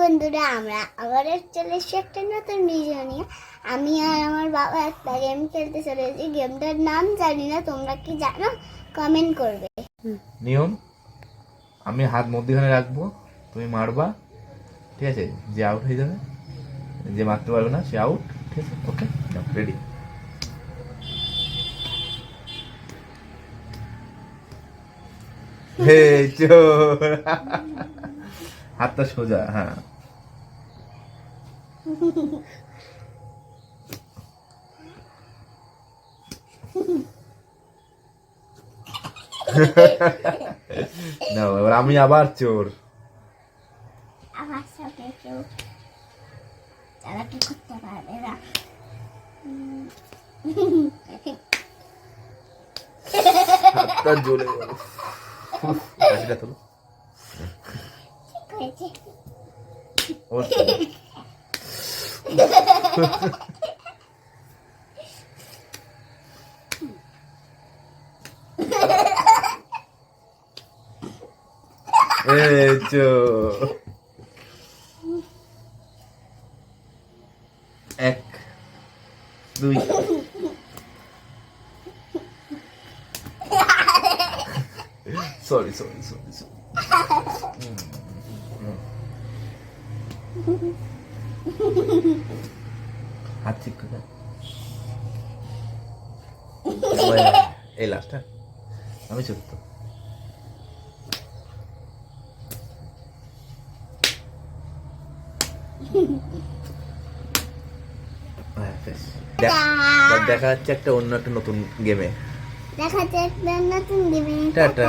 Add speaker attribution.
Speaker 1: বন্ধুরা আমরা আবার চলে এসেছি একটা নতুন ভিডিও নিয়ে। আমি আর আমার বাবা একটা গেম খেলতে চলেছি। গেমটার নাম জানি না তোমরা কি জানো? কমেন্ট করবে।
Speaker 2: নিয়ম আমি হাত মধ্যখানে রাখব তুমি মারবা ঠিক আছে? যে আউট হয়ে যাবে যে মারতে পারবে না সে আউট ঠিক আছে? ওকে রেডি হে চোর! হাতটা সোজা হ্যাঁ। না এবার আমি আবার চোর।
Speaker 1: আমার সাথে কেউ চালাকি করতে পারবে না?
Speaker 2: হাতটা জ্বলে গেল। চো এক দুই। সরি সরি সরি সরি হাত ঠিক করে এই লাস্টটা আমি সত্য হ্যাঁ। দেখ- যাচ্ছে একটা অন্য একটা নতুন গেমে
Speaker 1: দেখা যাক একটা নতুন গেমে
Speaker 2: টাটা।